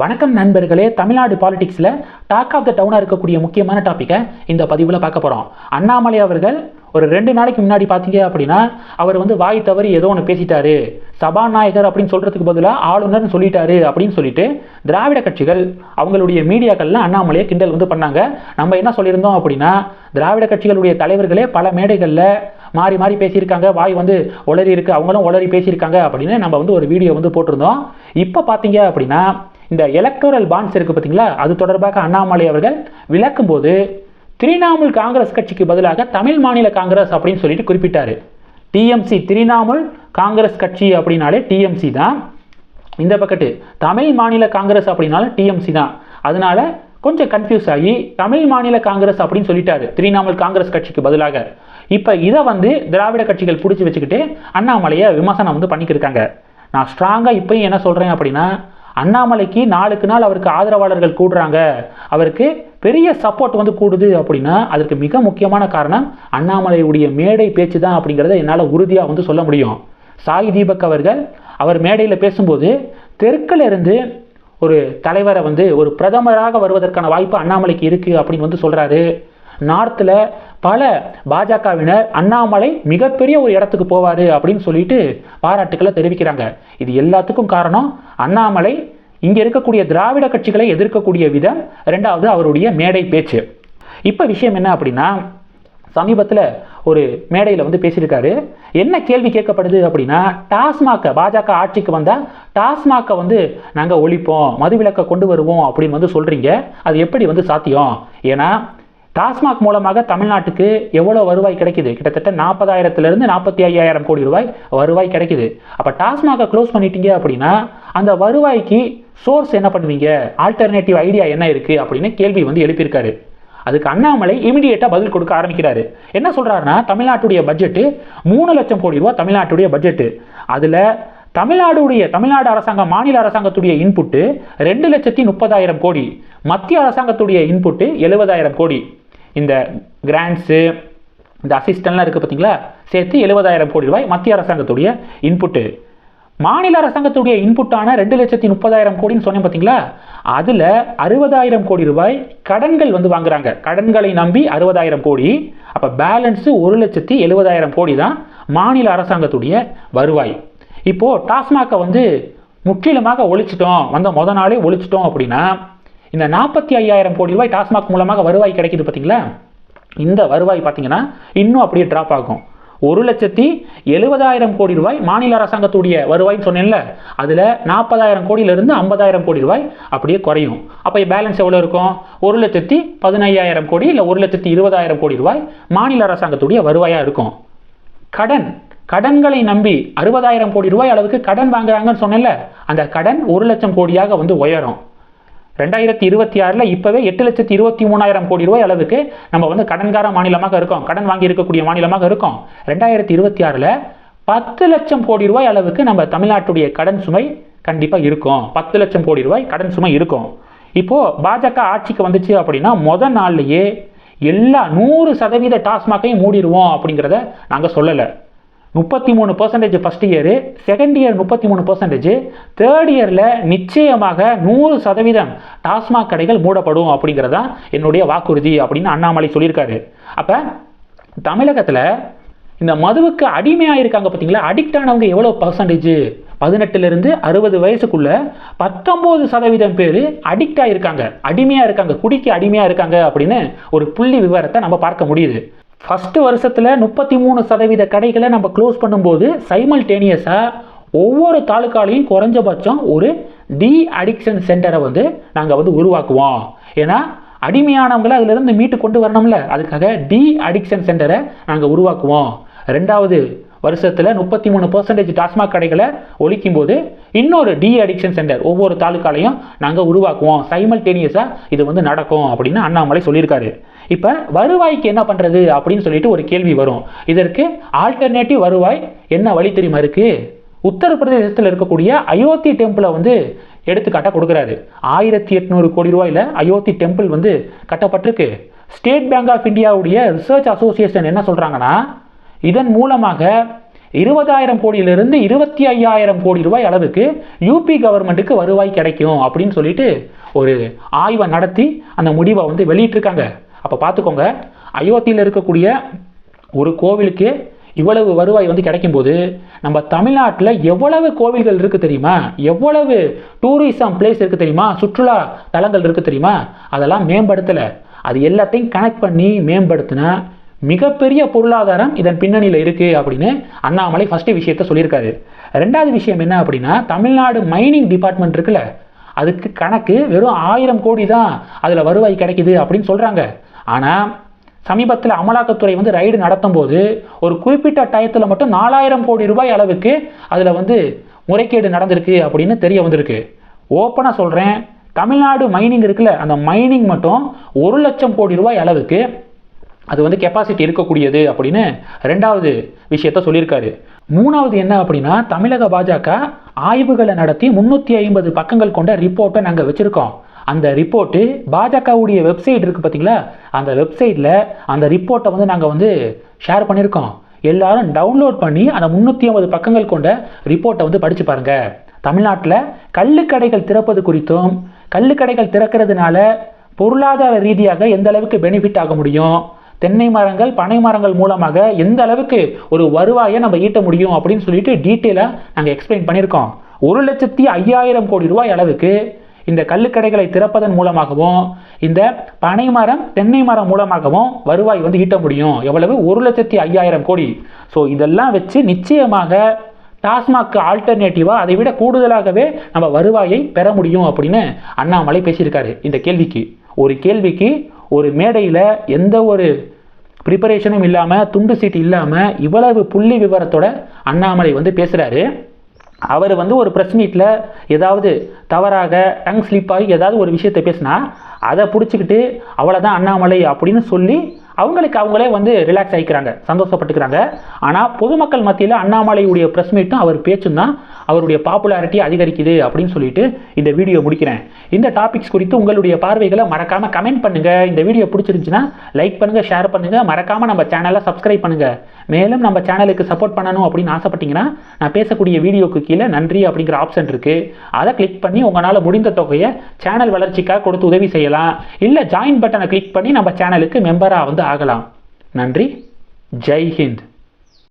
வணக்கம் நண்பர்களே தமிழ்நாடு பாலிடிக்ஸில் டாக் ஆஃப் த டவுனாக இருக்கக்கூடிய முக்கியமான டாப்பிக்கை இந்த பதிவில் பார்க்க போகிறோம் அண்ணாமலை அவர்கள் ஒரு ரெண்டு நாளைக்கு முன்னாடி பார்த்தீங்க அப்படின்னா அவர் வந்து வாய் தவறி ஏதோ ஒன்று பேசிட்டாரு. சபாநாயகர் அப்படின்னு சொல்கிறதுக்கு பதிலாக ஆளுநர்னு சொல்லிட்டாரு அப்படின்னு சொல்லிட்டு திராவிட கட்சிகள் அவங்களுடைய மீடியாக்கள்லாம் அண்ணாமலையை கிண்டல் வந்து பண்ணாங்க. நம்ம என்ன சொல்லியிருந்தோம் அப்படின்னா திராவிட கட்சிகளுடைய தலைவர்களே பல மேடைகளில் மாறி மாறி பேசியிருக்காங்க. வாய் வந்து உளறி இருக்கு அவங்களும் உளறி பேசியிருக்காங்க அப்படின்னு நம்ம வந்து ஒரு வீடியோ வந்து போட்டிருந்தோம். இப்போ பார்த்தீங்க அப்படின்னா இந்த எலக்டோரல் பாண்ட்ஸ் இருக்குது பார்த்தீங்களா? அது தொடர்பாக அண்ணாமலை அவர்கள் விளக்கும்போது திரிணாமுல் காங்கிரஸ் கட்சிக்கு பதிலாக தமிழ் மாநில காங்கிரஸ் அப்படின்னு சொல்லிட்டு குறிப்பிட்டாரு. டிஎம்சி திரிணாமுல் காங்கிரஸ் கட்சி அப்படின்னாலே டிஎம்சி தான். இந்த பக்கத்து தமிழ் மாநில காங்கிரஸ் அப்படின்னாலும் டிஎம்சி தான். அதனால கொஞ்சம் கன்ஃபியூஸ் ஆகி தமிழ் மாநில காங்கிரஸ் அப்படின்னு சொல்லிட்டாரு திரிணாமுல் காங்கிரஸ் கட்சிக்கு பதிலாக. இப்போ இதை வந்து திராவிட கட்சிகள் பிடிச்சி வச்சுக்கிட்டு அண்ணாமலையை விமர்சனம் வந்து பண்ணிக்கிருக்காங்க நான் ஸ்ட்ராங்காக இப்போயும் என்ன சொல்கிறேன் அப்படின்னா அண்ணாமலைக்கு நாளுக்கு நாள் அவருக்கு ஆதரவாளர்கள் கூடுறாங்க. அவருக்கு பெரிய சப்போர்ட் வந்து கூடுது அப்படின்னா அதற்கு மிக முக்கியமான காரணம் அண்ணாமலையுடைய மேடை பேச்சு தான் அப்படிங்கிறத என்னால் உறுதியாக வந்து சொல்ல முடியும். சாய் தீபக் அவர்கள் அவர் மேடையில் பேசும்போது தெற்கில் இருந்து ஒரு தலைவரை வந்து ஒரு பிரதமராக வருவதற்கான வாய்ப்பு அண்ணாமலைக்கு இருக்குது அப்படின்னு வந்து சொல்கிறாரு நார்த்தில் பல பாஜகவினர் அண்ணாமலை மிகப்பெரிய ஒரு இடத்துக்கு போவார் அப்படின்னு சொல்லிட்டு பாராட்டுக்களை தெரிவிக்கிறாங்க. இது எல்லாத்துக்கும் காரணம் அண்ணாமலை இங்கே இருக்கக்கூடிய திராவிட கட்சிகளை எதிர்க்கக்கூடிய விதம் ரெண்டாவது அவருடைய மேடை பேச்சு. இப்போ விஷயம் என்ன அப்படின்னா சமீபத்தில் ஒரு மேடையில் வந்து பேசியிருக்காரு. என்ன கேள்வி கேட்கப்படுது அப்படின்னா டாஸ்மாகை பாஜக ஆட்சிக்கு வந்தால் டாஸ்மாகை வந்து நாங்கள் ஒழிப்போம் மதுவிலக்கை கொண்டு வருவோம் அப்படின்னு வந்து சொல்கிறீங்க அது எப்படி வந்து சாத்தியம்? ஏன்னா டாஸ்மாக் மூலமாக தமிழ்நாட்டுக்கு எவ்வளோ வருவாய் கிடைக்குது? கிட்டத்தட்ட நாற்பதாயிரத்துலேருந்து நாற்பத்தி ஐயாயிரம் கோடி ரூபாய் வருவாய் கிடைக்குது. அப்போ டாஸ்மாகை க்ளோஸ் பண்ணிட்டீங்க அப்படின்னா அந்த வருவாய்க்கு சோர்ஸ் என்ன பண்ணுவீங்க? ஆல்டர்னேட்டிவ் ஐடியா என்ன இருக்குது அப்படின்னு கேள்வி வந்து எழுப்பியிருக்காரு. அதுக்கு அண்ணாமலை இமிடியேட்டாக பதில் கொடுக்க ஆரம்பிக்கிறாரு. என்ன சொல்கிறாருன்னா தமிழ்நாட்டுடைய பட்ஜெட்டு மூணு லட்சம் கோடி ரூபா தமிழ்நாட்டுடைய பட்ஜெட்டு அதில் தமிழ்நாடுடைய தமிழ்நாடு அரசாங்கம் மாநில அரசாங்கத்துடைய இன்புட்டு ரெண்டு லட்சத்தி முப்பதாயிரம் கோடி. மத்திய அரசாங்கத்துடைய இன்புட்டு எழுபதாயிரம் கோடி. இந்த கிராண்ட்ஸு இந்த அசிஸ்டன்ட்லாம் இருக்குது பார்த்தீங்களா? சேர்த்து எழுபதாயிரம் கோடி ரூபாய் மத்திய அரசாங்கத்துடைய இன்புட்டு மாநில அரசாங்கத்துடைய இன்புட்டான ரெண்டு லட்சத்தி முப்பதாயிரம் கோடின்னு சொன்னேன் பார்த்தீங்களா? அதில் அறுபதாயிரம் கோடி ரூபாய் கடன்கள் வந்து வாங்குறாங்க. கடன்களை நம்பி அறுபதாயிரம் கோடி. அப்போ பேலன்ஸு ஒரு லட்சத்தி எழுபதாயிரம் கோடி தான் மாநில அரசாங்கத்துடைய வருவாய். இப்போது டாஸ்மாகை வந்து முற்றிலுமாக ஒழிச்சிட்டோம். வந்த முத நாளே ஒழிச்சிட்டோம் அப்படின்னா இந்த நாற்பத்தி ஐயாயிரம் கோடி ரூபாய் டாஸ்மாக் மூலமாக வருவாய் கிடைக்குது பார்த்தீங்களா இந்த வருவாய் பார்த்தீங்கன்னா இன்னும் அப்படியே ட்ராப் ஆகும். ஒரு லட்சத்தி எழுபதாயிரம் கோடி ரூபாய் மாநில அரசாங்கத்துடைய வருவாய்னு சொன்னேன்ல அதில் நாற்பதாயிரம் கோடியிலிருந்து ஐம்பதாயிரம் கோடி ரூபாய் அப்படியே குறையும். அப்போ பேலன்ஸ் எவ்வளோ இருக்கும்? ஒரு லட்சத்தி பதினையாயிரம் கோடி இல்லை ஒரு லட்சத்தி இருபதாயிரம் கோடி ரூபாய் மாநில அரசாங்கத்துடைய வருவாயாக இருக்கும். கடன் கடன்களை நம்பி அறுபதாயிரம் கோடி ரூபாய் அளவுக்கு கடன் வாங்குறாங்கன்னு சொன்னேன்ல அந்த கடன் ஒரு லட்சம் கோடியாக வந்து உயரும். ரெண்டாயிரத்தி இருபத்தி ஆறில் இப்போவே எட்டு லட்சத்தி இருபத்தி மூணாயிரம் கோடி ரூபாய் அளவுக்கு நம்ம வந்து கடன்கார மாநிலமாக இருக்கோம். கடன் வாங்கி இருக்கக்கூடிய மாநிலமாக இருக்கோம். ரெண்டாயிரத்தி இருபத்தி ஆறில் பத்து லட்சம் கோடி ரூபாய் அளவுக்கு நம்ம தமிழ்நாட்டுடைய கடன் சுமை கண்டிப்பாக இருக்கும். பத்து லட்சம் கோடி ரூபாய் கடன் சுமை இருக்கும். இப்போது பாஜக ஆட்சிக்கு வந்துச்சு அப்படின்னா முதல் நாள்லேயே எல்லா நூறு சதவீத டாஸ்மாக்கையும் மூடிடுவோம் அப்படிங்கிறத நாங்கள் சொல்லலை. முப்பத்தி மூணு percentage first year second year முப்பத்தி மூணு பர்சன்டேஜ் தேர்ட் இயரில் நிச்சயமாக நூறு சதவீதம் டாஸ்மாக் கடைகள் மூடப்படும் அப்படிங்கிறது தான் என்னுடைய வாக்குறுதி அப்படின்னு அண்ணாமலை சொல்லியிருக்காரு. அப்போ தமிழகத்தில் இந்த மதுவுக்கு அடிமையாக இருக்காங்க பார்த்தீங்களா அடிக்ட் ஆனவங்க எவ்வளோ பர்சன்டேஜ் பதினெட்டுலேருந்து அறுபது வயசுக்குள்ள பத்தொம்போது சதவீதம் பேர் அடிக்ட் ஆகிருக்காங்க அடிமையாக இருக்காங்க. குடிக்க அடிமையாக இருக்காங்க அப்படின்னு ஒரு புள்ளி விவரத்தை நம்ம பார்க்க முடியுது. ஃபஸ்ட்டு வருஷத்தில் முப்பத்தி மூணு சதவீத கடைகளை நம்ம க்ளோஸ் பண்ணும்போது சைமல்டேனியஸாக ஒவ்வொரு தாலுக்காலையும் குறைஞ்சபட்சம் ஒரு டி அடிக்ஷன் சென்டரை வந்து நாங்கள் வந்து உருவாக்குவோம். ஏன்னா அடிமையானவங்களை அதிலிருந்து மீட்டு கொண்டு வரணும்ல. அதுக்காக டி அடிக்ஷன் சென்டரை நாங்கள் உருவாக்குவோம். ரெண்டாவது வருஷத்தில் முப்பத்தி மூணு பர்சன்டேஜ் டாஸ்மாக் கடைகளை ஒழிக்கும் போது இன்னொரு டி அடிக்ஷன் சென்டர் ஒவ்வொரு தாலுக்காலையும் நாங்கள் உருவாக்குவோம். சைமல்டேனியஸாக இது வந்து நடக்கும் அப்படின்னு அண்ணாமலை சொல்லியிருக்காரு. இப்போ வருவாய்க்கு என்ன பண்ணுறது அப்படின்னு சொல்லிட்டு ஒரு கேள்வி வரும். இதற்கு ஆல்டர்னேட்டிவ் வருவாய் என்ன வழி தெரியுமா இருக்குது உத்தரப்பிரதேசத்தில் இருக்கக்கூடிய அயோத்தி டெம்பிளை வந்து எடுத்துக்காட்டாக கொடுக்குறாரு. ஆயிரத்தி எட்நூறு கோடி ரூபாயில் அயோத்தி டெம்பிள் வந்து கட்டப்பட்டிருக்கு. ஸ்டேட் பேங்க் ஆஃப் இந்தியாவுடைய ரிசர்ச் அசோசியேஷன் என்ன சொல்கிறாங்கன்னா இதன் மூலமாக இருபதாயிரம் கோடியிலிருந்து இருபத்தி ஐயாயிரம் கோடி ரூபாய் அளவுக்கு யூபி கவர்மெண்ட்டுக்கு வருவாய் கிடைக்கும் அப்படின்னு சொல்லிட்டு ஒரு ஆய்வை நடத்தி அந்த முடிவை வந்து வெளியிட்டிருக்காங்க. அப்போ பார்த்துக்கோங்க அயோத்தியில் இருக்கக்கூடிய ஒரு கோவிலுக்கு இவ்வளவு வருவாய் வந்து கிடைக்கும்போது நம்ம தமிழ்நாட்டில் எவ்வளவு கோவில்கள் இருக்குது தெரியுமா? எவ்வளவு டூரிசம் பிளேஸ் இருக்குது தெரியுமா? சுற்றுலா தலங்கள் இருக்குது தெரியுமா? அதெல்லாம் மேம்படுத்தலை. அது எல்லாத்தையும் கனெக்ட் பண்ணி மேம்படுத்தினா மிகப்பெரிய பொருளாதாரம் இதன் பின்னணியில் இருக்குது அப்படின்னு அண்ணாமலை ஃபஸ்ட்டு விஷயத்த சொல்லியிருக்காரு. ரெண்டாவது விஷயம் என்ன அப்படின்னா தமிழ்நாடு மைனிங் டிபார்ட்மெண்ட் இருக்குல்ல அதுக்கு கணக்கு வெறும் ஆயிரம் கோடி தான் அதில் வருவாய் கிடைக்குது அப்படின்னு சொல்கிறாங்க ஆனால் சமீபத்தில் அமலாக்கத்துறை வந்து ரைடு நடத்தும் போது ஒரு குறிப்பிட்ட டயத்தில் மட்டும் நாலாயிரம் கோடி ரூபாய் அளவுக்கு அதில் வந்து முறைகேடு நடந்திருக்கு அப்படின்னு தெரிய வந்திருக்கு. ஓப்பனாக சொல்கிறேன் தமிழ்நாடு மைனிங் இருக்குல்ல அந்த மைனிங் மட்டும் ஒரு லட்சம் கோடி ரூபாய் அளவுக்கு அது வந்து கெப்பாசிட்டி இருக்கக்கூடியது அப்படின்னு ரெண்டாவது விஷயத்த சொல்லியிருக்காரு. மூணாவது என்ன அப்படின்னா தமிழக பாஜக ஆய்வுகளை நடத்தி முந்நூற்றி ஐம்பது பக்கங்கள் கொண்ட ரிப்போர்ட்டை நாங்கள் வச்சுருக்கோம். அந்த ரிப்போர்ட்டு பாஜகவுடைய வெப்சைட் இருக்குது பார்த்தீங்களா அந்த வெப்சைட்டில் அந்த ரிப்போர்ட்டை வந்து நாங்கள் வந்து ஷேர் பண்ணியிருக்கோம். எல்லாரும் டவுன்லோட் பண்ணி அந்த முந்நூற்றி ஐம்பது பக்கங்கள் கொண்ட ரிப்போர்ட்டை வந்து படித்து பாருங்கள் தமிழ்நாட்டில் கள்ளுக்கடைகள் திறப்பது குறித்தும் கள்ளுக்கடைகள் திறக்கிறதுனால பொருளாதார ரீதியாக எந்த அளவுக்கு பெனிஃபிட் ஆக முடியும் தென்னை மரங்கள் பனை மரங்கள் மூலமாக எந்த அளவுக்கு ஒரு வருவாயை நம்ம ஈட்ட முடியும் அப்படின்னு சொல்லிட்டு டீட்டெயிலாக நாங்கள் எக்ஸ்பிளைன் பண்ணியிருக்கோம். ஒரு லட்சத்தி ஐயாயிரம் கோடி ரூபாய் அளவுக்கு இந்த கள்ளுக்கடைகளை திறப்பதன் மூலமாகவும் இந்த பனை மரம் தென்னை மரம் மூலமாகவும் வருவாய் வந்து ஈட்ட முடியும். எவ்வளவு? ஒரு லட்சத்தி ஐயாயிரம் கோடி. ஸோ இதெல்லாம் வச்சு நிச்சயமாக டாஸ்மாக் ஆல்டர்னேட்டிவாக அதை விட கூடுதலாகவே நம்ம வருவாயை பெற முடியும் அப்படின்னு அண்ணாமலை பேசியிருக்காரு இந்த கேள்விக்கு. ஒரு கேள்விக்கு ஒரு மேடையில் எந்த ஒரு ப்ரிப்பரேஷனும் இல்லாமல் துண்டு சீட்டு இல்லாமல் இவ்வளவு புள்ளி விவரத்தோட அண்ணாமலை வந்து பேசுகிறாரு அவர் வந்து ஒரு ப்ரெஸ் மீட்டில் ஏதாவது தவறாக டங் ஸ்லிப் ஆகி ஏதாவது ஒரு விஷயத்தை பேசினா அதை பிடிச்சிக்கிட்டு அவ்வளோதான் அண்ணாமலை அப்படின்னு சொல்லி அவங்களுக்கு அவங்களே வந்து ரிலாக்ஸ் ஆகிக்கிறாங்க சந்தோஷப்பட்டுக்கிறாங்க. ஆனால் பொதுமக்கள் மத்தியில் அண்ணாமலையுடைய ப்ரெஸ் மீட்டும் அவர் பேச்சும் தான் அவருடைய பாப்புலாரிட்டி அதிகரிக்குது அப்படின்னு சொல்லிட்டு இந்த வீடியோ முடிக்கிறேன். இந்த டாபிக்ஸ் குறித்து உங்களுடைய பார்வைகளை மறக்காமல் கமெண்ட் பண்ணுங்கள் இந்த வீடியோ பிடிச்சிருந்துச்சுன்னா லைக் பண்ணுங்கள் ஷேர் பண்ணுங்கள் மறக்காமல் நம்ம சேனலை சப்ஸ்கிரைப் பண்ணுங்கள் மேலும் நம்ம சேனலுக்கு சப்போர்ட் பண்ணணும் அப்படின்னு ஆசைப்பட்டீங்கன்னா நான் பேசக்கூடிய வீடியோக்கு கீழே நன்றி அப்படிங்கிற ஆப்ஷன் இருக்குது அதை கிளிக் பண்ணி உங்களால் முடிந்த தொகையை சேனல் வளர்ச்சிக்காக கொடுத்து உதவி செய்யலாம். இல்லை ஜாயின் பட்டனை கிளிக் பண்ணி நம்ம சேனலுக்கு மெம்பராக வந்து ஆகலாம். நன்றி. ஜெய் ஹிந்த்.